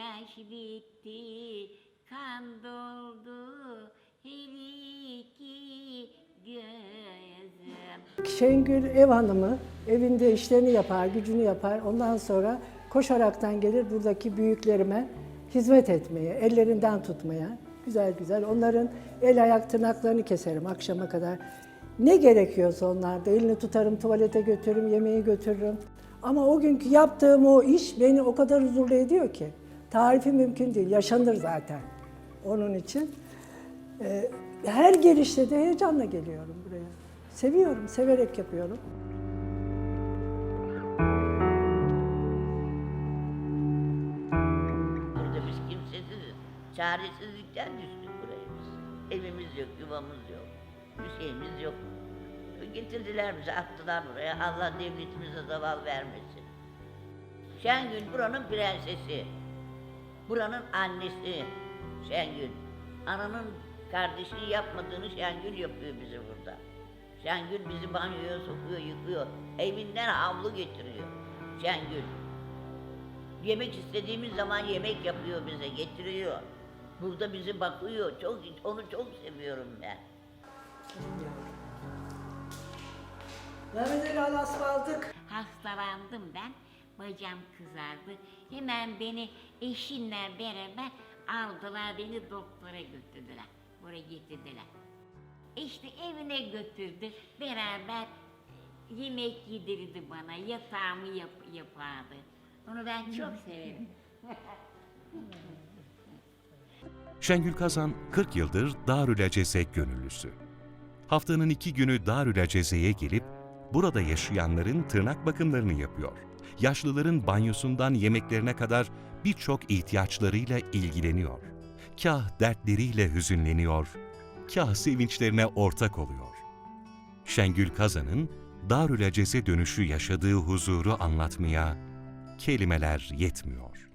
yaş bitti, kan doldu her iki gözüm. Şengül ev hanımı, evinde işlerini yapar, gücünü yapar. Ondan sonra koşaraktan gelir buradaki büyüklerime hizmet etmeye, ellerinden tutmaya. Güzel güzel. Onların el ayak tırnaklarını keserim akşama kadar. Ne gerekiyorsa onlarda elini tutarım, tuvalete götürürüm, yemeği götürürüm. Ama o günkü yaptığım o iş beni o kadar huzurlu ediyor ki. Tarifi mümkün değil, yaşanır zaten. Onun için e, her gelişte de heyecanla geliyorum buraya. Seviyorum, severek yapıyorum. Burada biz kimsesiziz. Çaresizlikten düştük buraya biz. Evimiz yok, yuvamız yok. Bir şeyimiz yok. Getirdiler bizi, attılar buraya. Allah devletimize zaval vermesin. Şengül buranın prensesi. Buranın annesi Şengül. Ananın kardeşinin yapmadığını Şengül yapıyor bize burada. Şengül bizi banyoya sokuyor, yıkıyor. Evinden havlu getiriyor. Şengül. Yemek istediğimiz zaman yemek yapıyor bize, getiriyor. Burada bizi bakıyor. Çok onu çok seviyorum ben. Mehmet Ali Alas aldık. Hastalandım ben, bacağım kızardı. Hemen beni eşinle beraber aldılar, beni doktora götürdüler. Buraya getirdiler. İşte evine götürdü, beraber yemek yedirdi bana, yatağımı yap, yapardı. Onu ben çok severim. Şengül Kazan 40 yıldır Darül Aceze gönüllüsü. Haftanın iki günü Darül Aceze'ye gelip burada yaşayanların tırnak bakımlarını yapıyor. Yaşlıların banyosundan yemeklerine kadar birçok ihtiyaçlarıyla ilgileniyor. Kah dertleriyle hüzünleniyor, kah sevinçlerine ortak oluyor. Şengül Kazan'ın Darül Aceze dönüşü yaşadığı huzuru anlatmaya kelimeler yetmiyor.